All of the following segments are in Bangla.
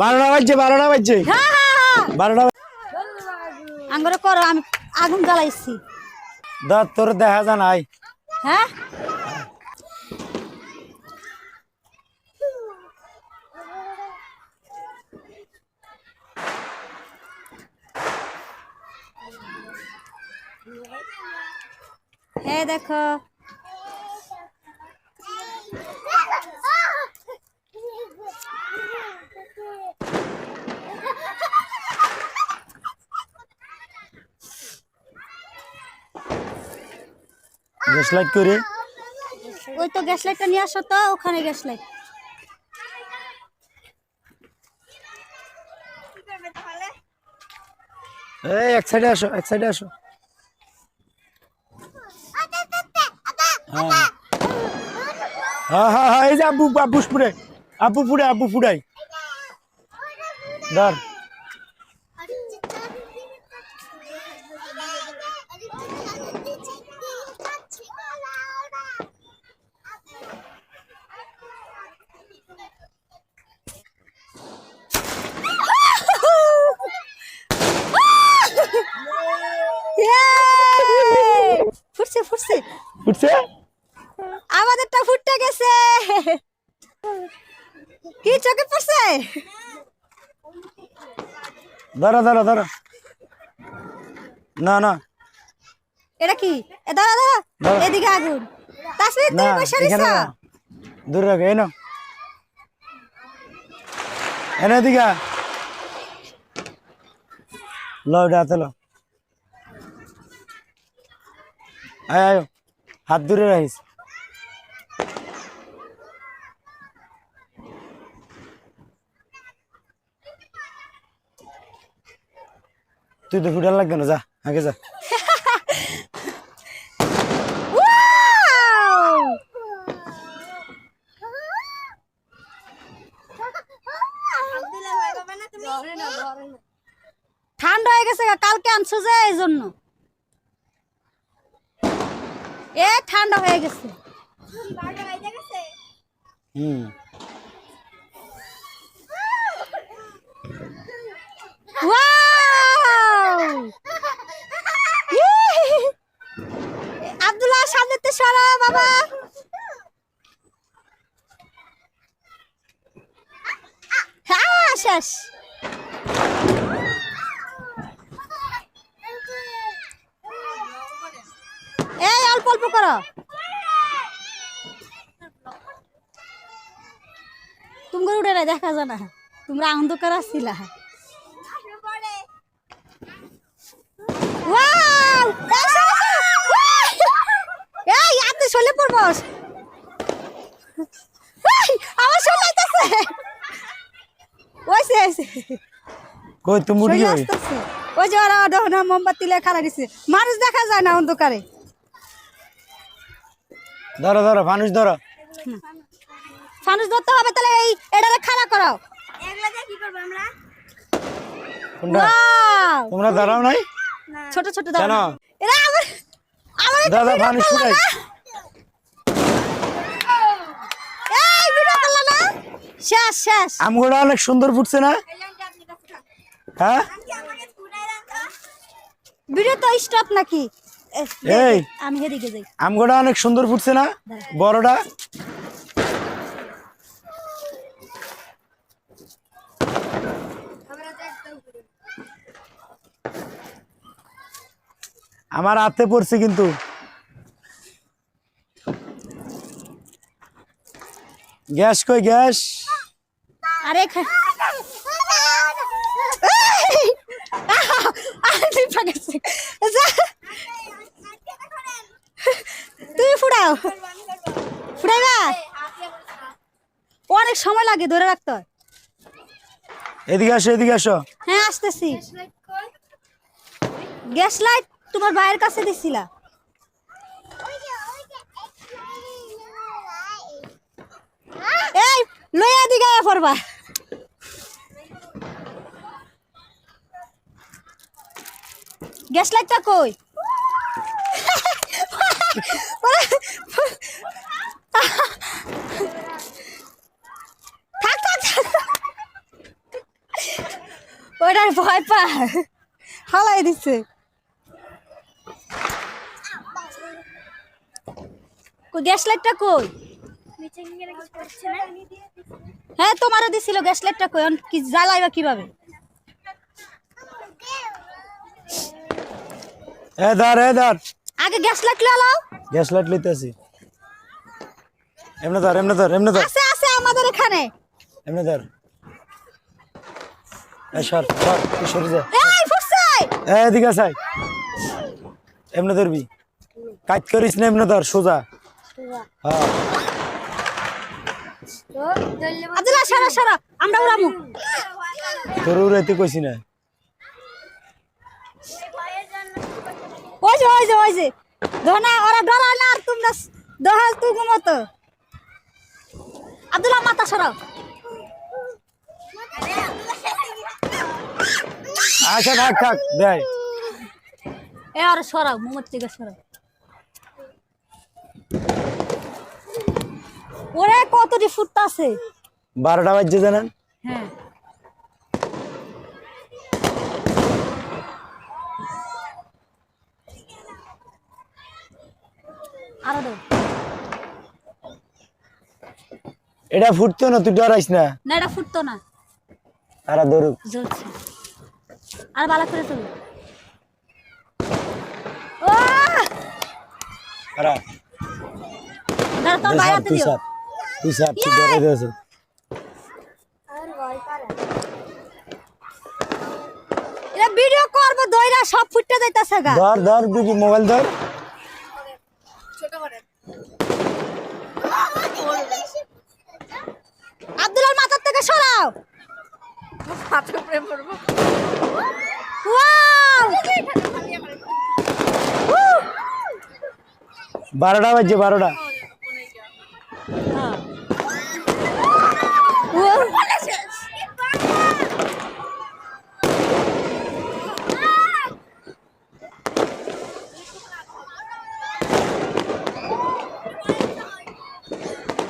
বারোটা বাজছে বারোটা বাজছে। বারোটা আঙ্গরে করো আমি আগুন জ্বালাইছি। তোর দেখা যা নাই। হ্যাঁ? দেখো। গ্যাস লাইট করে। ওই তো গ্যাস লাইটটা নিয়ে আসো তো ওখানে গ্যাস লাইট। এই এক সাইডে আসো এক সাইডে আসো। হ্যাঁ। হ্যাঁ হ্যাঁ এই যে আব্বু আব্বু পুড়ে আব্বু পুড়ে আব্বু পুড়াই ধর Yay! ফুটছে ফুটছে উঠছে আমাদেরটা ফুটতে গেছে কি চোখে পড়ছে ধরো ধরো ধরো না না। এটা কি? এ দাঁড়া দাঁড়া। দাঁড়া। এদিকে আগুন। তাসমির তুমি। এনো আয় আয়। হাত দূরে রাখিস। তুই তো ফুটার লাগবে না যা আগে যা! ঠান্ডা হয়ে গেছে গা, কালকে আনছো যে এই জন্য এ ঠান্ডা হয়ে গেছে হুম Wow! আব্দুল্লাহ সামনে তো সরা বাবা। হ্যাঁ শেষ। এই অল্প অল্প করো। তুমি উঠে না দেখা যায় না। তোমরা আসছিলা ওয়াও এসো, এসো। চলে পড়বস। আমার আইতাছে কই তুমি উঠি ওই যে ওরা দেখো মোমবাতি লে খালা দিছে। মানুষ দেখা যায় না অন্ধকারে। ধরো ধরো ফানুস ধরো। মানুষ ধরতে হবে তাহলে এই এটারে খাড়া করাও। কোনটা? ওয়াও। তোমরা দাঁড়াও নাই? ছোট ছোট এরা আমার আমার দাদা ফানুস ফুটাই না? এই ভিডিও করলা না শেষ শেষ। আমগুলো অনেক সুন্দর ফুটছে না? হ্যাঁ? ভিডিও তো স্টপ নাকি? এই। দে, আমি হেদিকে যাই। আমগুলো অনেক সুন্দর ফুটছে না? বড়টা? আমার হাতে পড়ছে কিন্তু। গ্যাস কই গ্যাস? আরে। তুমি ফুড়াও ফুড়াইবা অনেক সময় লাগে ধরে রাখতে হয়। এদিকে আসো এদিকে আসো। হ্যাঁ আসতেছি। গ্যাস লাইট তোমার ভাইয়ের কাছে দিছিলা। এই লইয়া দিকে আয়া পড়বা। গ্যাস লাইটটা কই? ওটার ভয় পা হালাই দিছে। গ্যাস লাইটটা কই? হ্যাঁ তোমারও দিছিল গ্যাস লাইটটা কই? কি জ্বালাইবা কীভাবে? এ ধর এ ধর আগে গ্যাস লাইট লাও গ্যাস লাইট লইতেছি। এমনি ধর এমনি ধর এমনি ধর। আছে আছে আমাদের এখানে। এমনি ধর। এ সর সর তুই সরে যা। এই ফুটছে। এ এদিকে আসাই এমনি ধরবি। কাজ করিস না এমনি ধর সোজা। হ্যাঁ। সরা। আমরা উড়ামু। তোর উড়াইতে কইছি না। ওই যে ওই যে ওই যে ধনা ওরা না আর তোমরা দহাল তুগু মতো। আব্দুল্লাহ মাথা সরাও। আচ্ছা থাক থাক দেয়। এ আর সরাও মোমোর থেকে সরাও। ওরে কতটি ফুট আছে বারোটা বাজছে জানেন? হ্যাঁ। আরও এটা ফুটতো না তুই ডরাইস না। না এটা ফুটতো না। তারা ধরুক। জ্বলছে। আর ভালো করে চলো ও! দাঁড়া তোর তুই দিও। তুই সাপ তুই ডরাই দিয়েছ এটা ভিডিও করব দইরা সব ফুটতে যাইতাছে গা। ধর ধর দিদি মোবাইল ধর? আব্দুল্লাহর মাথার থেকে সরাও। বারোটা বাজছে বারোটা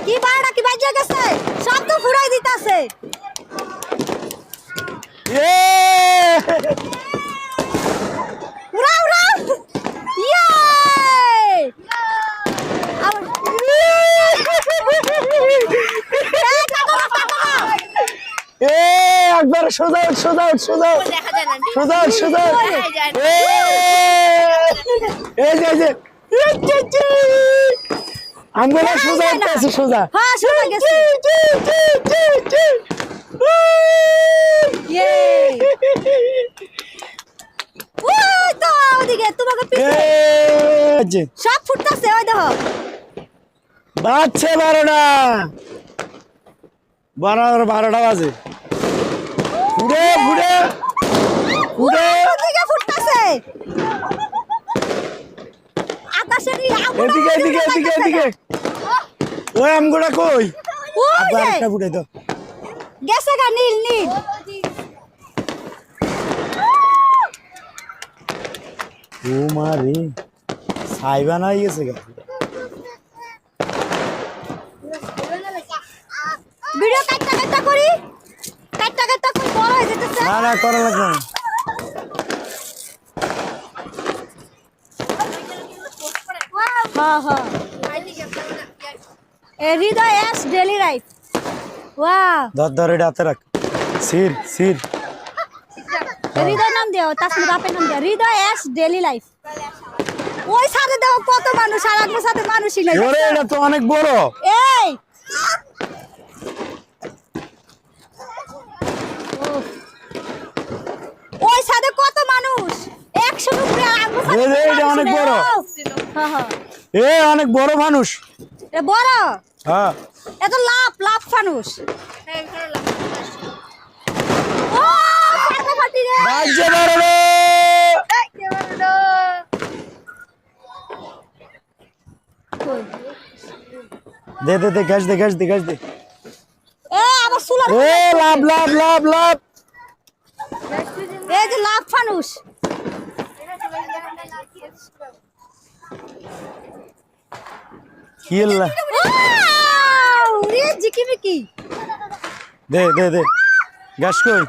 কি বারোটা কি বাজে গেছে সব তো ফুরাই দিতাছে এ! উড়াও উড়াও ইয়ে এ একবার সোজা উঠ, সোজা উঠ, সোজা উঠ। সোজা উঠ, সোজা উঠ। এই যে, এই যে। এ, চি, চি। আমরা না সোজা উঠতেছি সোজা হ্যাঁ শুনে গেছে চি, চি, চি, চি। ওই তো ওদিকে তোমাকে এ, পিছে বাজছে। সব ফুটতাছে ওই দেখো বাজছে বারোটা বারো বারোটা বাজে ফুটে ফুটে ফুটে ওদিকে ফুটতাছে আকাশের এদিকে এদিকে এদিকে এদিকে ওই আমগুলা কই আবার একটা তো গেছে গা নীল নীল ও মারে সাইবান হয়ে গেছে গা ভিডিও কাটটা কাটটা করি কাটটা কাটটা করি বড় হয়ে যেতেছে না না করা লাগবে না। হ্যাঁ হ্যাঁ হৃদয় এস ডেলি লাইফ। ওয়াও। ধর ধর এটা হাতে রাখ। সির সির হৃদয় নাম দিও তাসমি বাপের নাম দিও। হৃদয় এস ডেলি লাইফ। ওই সাথে দেখো কত মানুষ আর সাথে মানুষই নাই। এটা তো অনেক বড় এই উফ। ওই সাথে কত মানুষ একশো উপরে আর আগের সাথে এই যে, এইটা মানুষই অনেক নাই। বড়। ও, হ্যাঁ হ্যাঁ এ অনেক বড় মানুষ। এ বড়? হ্যাঁ। এত লাভ লাভ মানুষ। ও ফাটাফাটি রে। বাজছে বারোটা কই? দে দে দে গ্যাস দে গ্যাস দে গ্যাস দে। এ আবার এ লাভ লাভ লাভ লাভ। এই যে লাভ ফানুষ ইয়াল্লা এ জিকিমিকি। দে দে দে। গ্যাস কই?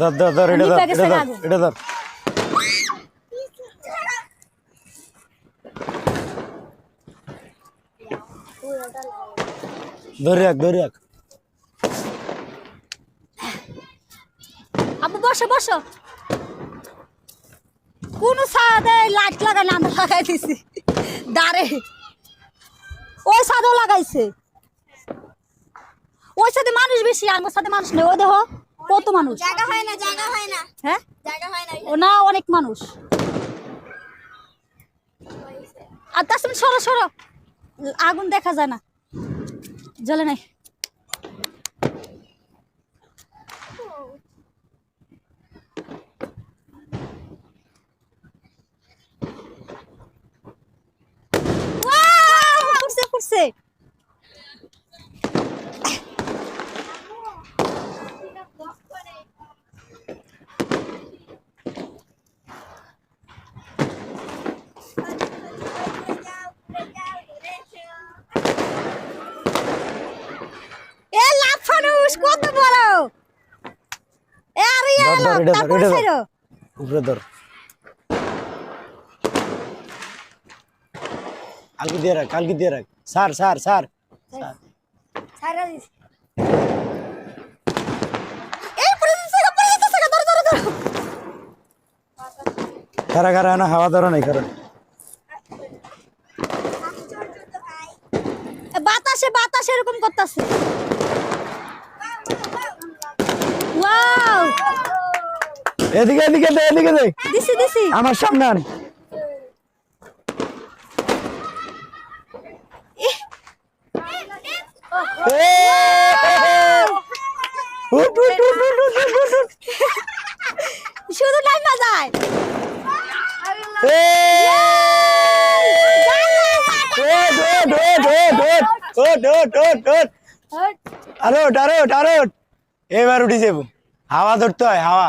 দাদ দাদ দাদ এটা দাদ এটা দাদ এটা দাদ ধরে রাখ ধরে রাখ। আবু বসো বসো। কোন সাদে লাইট লাগাই না আমরা লাগাই দিছি। দাঁড়ে। ওই সাদেও লাগাইছে। ওই সাথে মানুষ বেশি আমার সাথে মানুষ নেই। ও দেখো কত মানুষ। জায়গা হয় না জায়গা হয় না। হ্যাঁ? জায়গা হয় না। ও না অনেক মানুষ। আর তার সরো সরো। আগুন দেখা যায় না। জ্বলে নাই Wow! ফুটছে ফুটছে এ লাফানুস কত বড় এ আরে ধর, ধর, এটা ধর, এটা ধর। উপরে ধর। কালকে দিয়ে রাখ কালকে দিয়ে রাখ। Sir sir sir sir. সারা দিস। এই পড়ে যাচ্ছে গো, পড়ে যাচ্ছে গো, ধরো ধরো ধরো। খারা খারা না হাওয়া ধরো নাই কারণ বাতাসে বাতাসে এরকম করতেছে। এদিকে এদিকে দে এদিকে দে। দিছি দিছি। আমার সামনে আন। শুধু টাইম যায় আরও আরও আরও এবার উঠি যাব হাওয়া ধরতে হয় হাওয়া।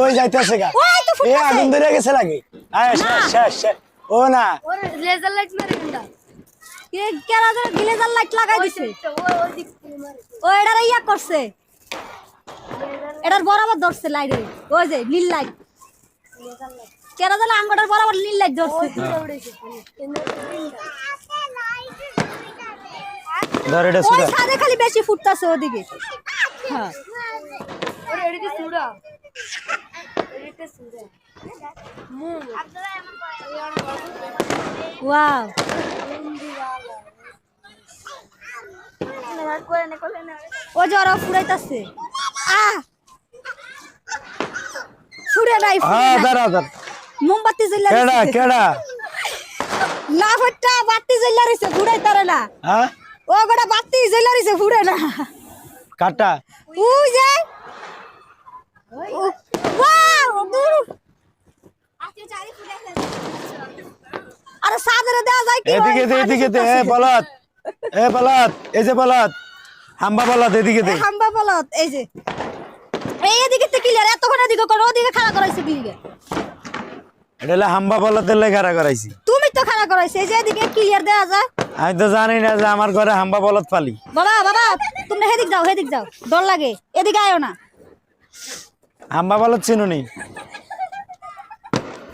ওই যাইতেছে গা। ওই তো এ আগুন ধরে গেছে লাগে আয় শেষ শেষ শেষ। ও না। ওর লেজার লাইট মেরে কেরা গ্লেজার লাইট লাগাই দিছে। ও ও এটার ইয়া করছে। এটার বরাবর ধরছে লাইট ওই যে নীল লাইট কেরা আঙ্গটার বরাবর নীল লাইট ধরছে। ধর এটা সুদা। খালি বেশি ফুটতাছে ওদিকে। হ্যাঁ। আরে এডিটে সুরা? এডিটে সুরা। মু আপনারা এমন করেন ও জ্বর ফুরাইতাছে আ নাই হ্যাঁ, মোমবাতি জ্বলা কেডা না ফটা বাতি জ্বলা রইছে ফুরাই হ্যাঁ? ও গোটা বাতি জ্বলা রইছে না। কাটা। ও যায় আরে সাদরে দেওয়া যায় কি এদিকে দে এদিকে দে এ বলত এ বলত এই যে বলত হাম্বা বলত এদিকে দে। হাম্বা বলত এই যে। এই এদিকে তো ক্লিয়ার এতক্ষণ এদিকে করো ওদিকে খাড়া করাইছে ক্লিয়ার এটা হলো হাম্বা বলতের লেগে খারা করাইছি। তুমি তো খাড়া করাইছে এই যে এদিকে ক্লিয়ার দেওয়া যায়। আমি তো জানি না যে আমার ঘরে হাম্বা বলত পালি। বাবা বাবা তোমরা হেদিক যাও হেদিক যাও ডর লাগে এদিকে আয়ো না। হাম্বা বলত চিনুনি।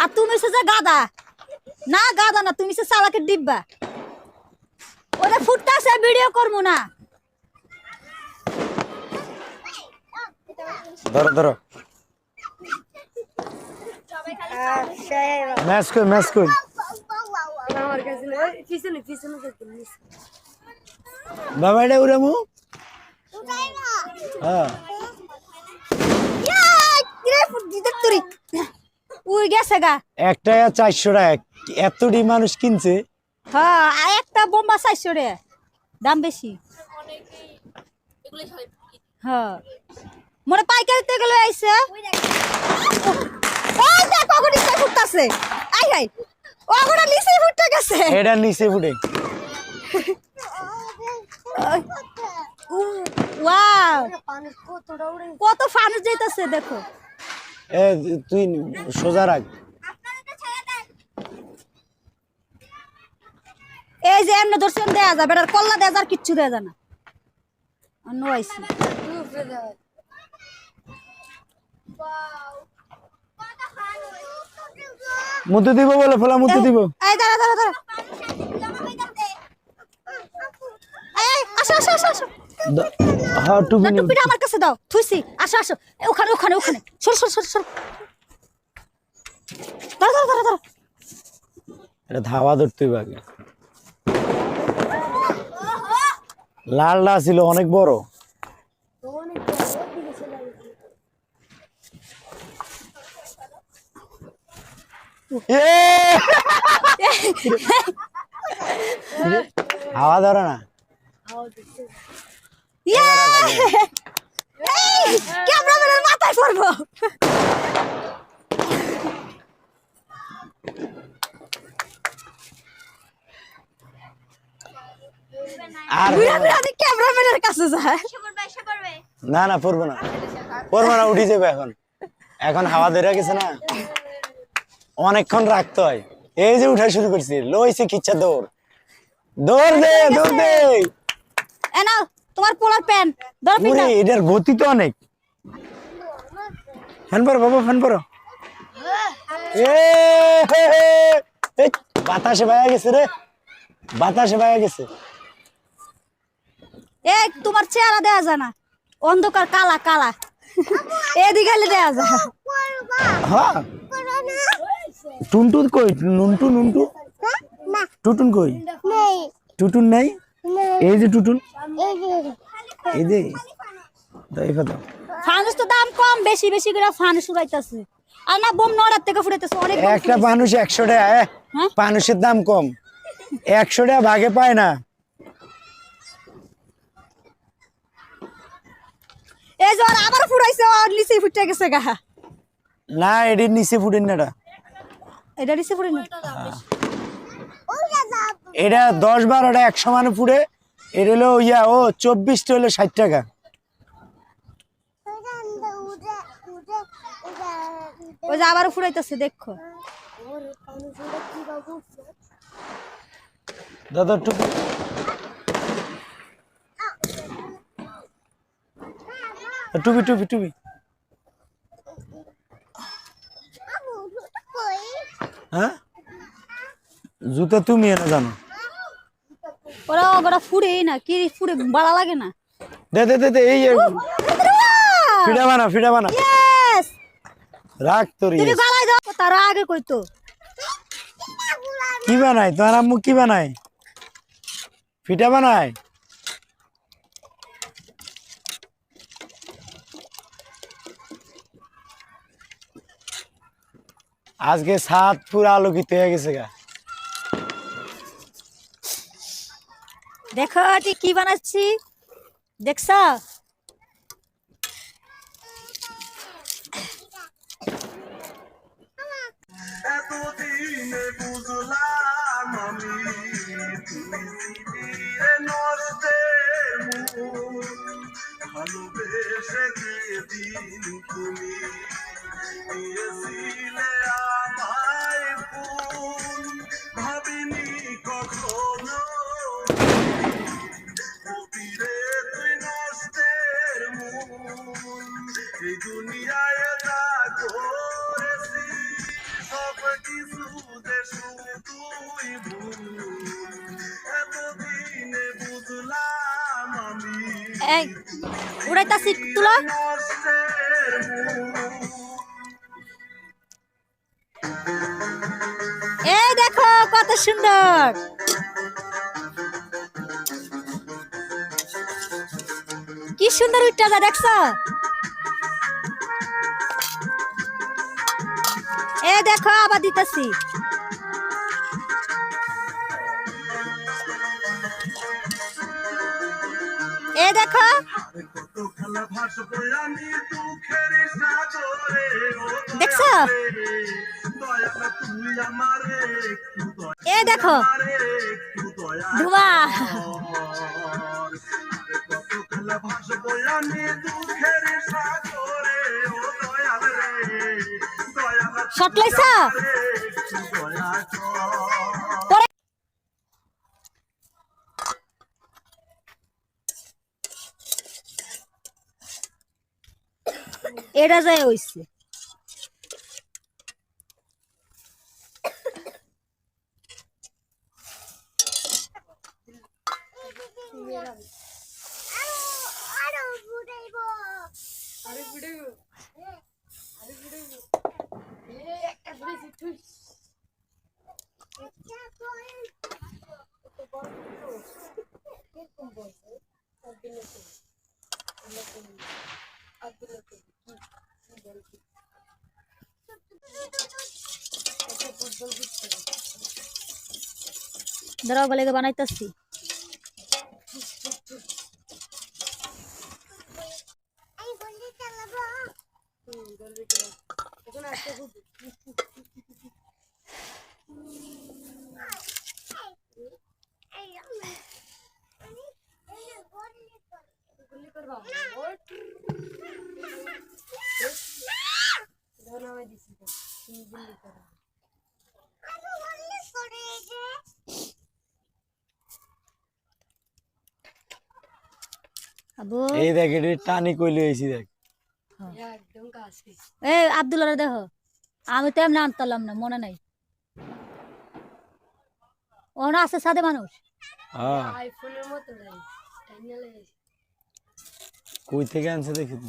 আর তুমি যে গাদা না গাদা না তুমি হচ্ছে চালাকের ডিব্বা। ওটা ফুটতাছে ভিডিও করব না। ধরো ধরো। ম্যাচ কই ম্যাচ কই বাবা এটা উড়ামু? হ্যাঁ ইয়াই, কিরে ফুট দিতে তুরি উই গেছে গা। একটা চারশো টাকা। এতটি মানুষ কিনছে। হ্যাঁ একটা বোম্বা রে। দাম বেশি। হ্যাঁ। মনে পাইকারিতে গেলে আইছে। ওই দেখ কখন নিচে ফুটতাছে। আই নিচে ফুটতে গেছে। এটা নিচে ফুটে। ওয়াও। পানি কত ফানুস যাইতাছে দেখো। এ তুই সোজা রাখ। এই যে এমনি দর্শন দেয়া যাবে এটার কল্লা দেয়া যার কিচ্ছু দেয়া যায় না। অন্য আইসি। উপরে মুতে দিব বলে ফোলা মুতে দিব। এই দাঁড়া দাঁড়া দাঁড়া। এই, আসো আসো আসো আসো। হ্যাঁ টুপি টুপিটা আমার কাছে দাও। থুইছি। আসো আসো। এ, ওখানে ওখানে ওখানে। সর সর সর সর। দাঁড়া দাঁড়া দাঁড়া দাঁড়া এটা ধাওয়া ধরতে হবে আগে। লালটা ছিল অনেক বড়! হাওয়া ধরে না? ক্যামেরাম্যানের মাথায় পড়ব। আর ঘুরে ঘুরে আমি ক্যামেরাম্যানের কাছে যায় না না পড়ব না। পড়ব না উঠে যাবে এখন। এখন হাওয়া ধরে গেছে না। অনেকক্ষণ রাখতে হয়। এই যে উঠা শুরু করছি লইছে কিচ্ছা দৌড়। দৌড় দে দৌড় দে। এ নাও। তোমার পোলার ধরো এটার গতি তো অনেক। ফ্যান পরো বাবা ফ্যান পরো। এ হে, হে। এই, বাতাসে বাইয়া গেছে রে। বাতাসে বাইয়া গেছে। এ তোমার চেহারা দেয়া যায় না। অন্ধকার কালা কালা। এদিকে দেয়া যায়। হ্যাঁ। টুনটুন কই? নুনটু নুনটু? টুটুন কই? টুটুন নাই? এই যে টুটুন এই যে। দাও এই ফানুস তো দাম কম বেশি বেশি করে ফানুস উড়াইতেছে। আর না বোম নড়ার থেকে ফুটাইতেছে অনেক একটা মানুষ একশো টাকা এ, হ্যাঁ? মানুষের দাম কম। একশো টাকা ভাগে পায় না। এই যে আবার ফুটাইছে ওর নিচে ফুটে গেছে গা। না এটির নিচে ফুটেন না এটা। এটা নিচে ফুটে না এটা দশ বারোটা একশো মানে ফুটে এটা হলো ইয়া ও চব্বিশটা হলো ষাট টাকা। ওই যে আবার ফুটাইতেছে দেখো। দাদা টুকু টুপি টুপি টুপি। হ্যাঁ? জুতা তুমি এনে জানো। ওরা ওরা ফুড়েই না কি ফুড়ে বাড়া লাগে না। দে দে দে দে এই ফিডা বানা ফিডা বানা। ইয়েস রাখ তোর তুমি ইয়ে। গলায় দাও তার আগে কইতো। কি বানাই? তোমার আম্মু কি বানাই ফিটা বানাই আজকে সাত পুরো আলোকিত হয়ে গেছে গা। দেখো ঠিক কি বানাচ্ছি? দেখছ? আমি তুমি আমায় এই, উড়াইতাছি তুলো। এই দেখো, কত সুন্দর। কি সুন্দর উঠটা যা দেখছ। এ দেখো, আবার দিতেছি। ও দয়াল রে দয়াল শট লাইছা একটু দয়া কর পরে এটা যায় হইছে আরে ভিডিও আরে ভিডিও এ আমি ভিডিও চালাবো। হুম বলে চালাবো এখন একটা এই দেখ এটা টানি কইলে হয়েছি দেখ। একদম কাছে এ আব্দুল্লাহ দেখো। আমি তো এমনি আনতাম না মনে নাই। ও না আছে সাথে মানুষ। হ্যাঁ। আইফোনের মতো কই থেকে আনছে দেখি তো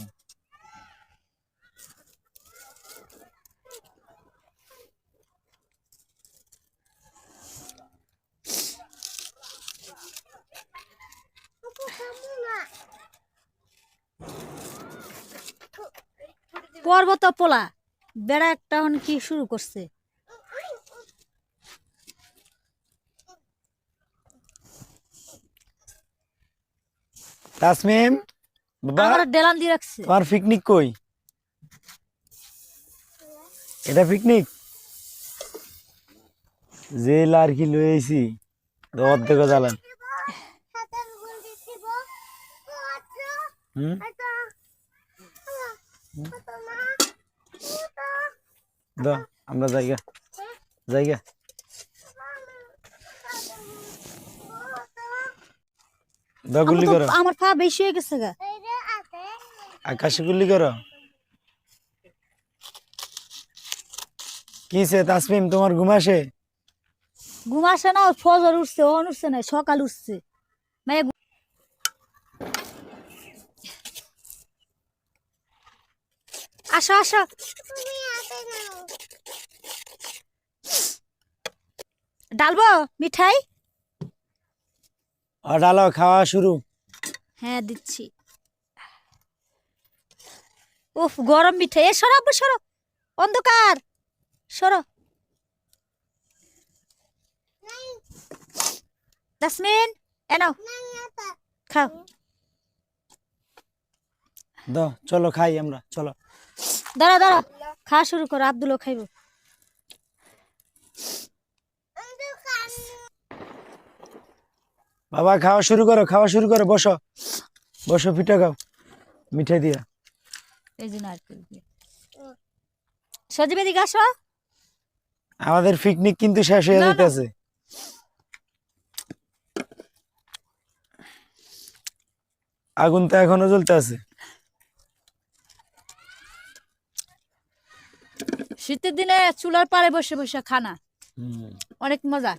পর্বত পোলা। বেড়া একটা এখন কি শুরু করছে? তাসমিম বাবা আমার ডেলান দিয়ে রাখছে। তোমার পিকনিক কই? এটা পিকনিক যে লারকি লয়েছি অর্ধেক জ্বালান। হুম? দাও আমরা জায়গা জায়গা। দাও গুলি করো। আমার পা বেশি হয়ে গেছে গা। আকাশে গুলি করো। কিসে তাসমিম তোমার ঘুম আসে? ঘুম আসে না ফজর উঠছে অন উঠছে না সকাল উঠছে। ঘু- আসো আসো। ডালবো মিঠাই? ডালো খাওয়া শুরু। হ্যাঁ দিচ্ছি। উফ গরম মিঠাই। এ সরো আব্বু সরো। অন্ধকার। সরো। জাসমিন এনো খাও। দাও চলো খাই আমরা চলো। দাঁড়া দাঁড়া খাওয়া শুরু করো আব্দুলও খাইব। বাবা খাওয়া শুরু করো খাওয়া শুরু করো বসো। বসো পিঠা খাও মিঠাই দিয়া। এই জন্য আর সজীব এদিকে আসো। আমাদের পিকনিক কিন্তু শেষ হয়ে। যেতেছে আগুন তো এখনও জ্বলতে আছে শীতের দিনে চুলার পাড়ে বসে বসে খানা। অনেক মজা।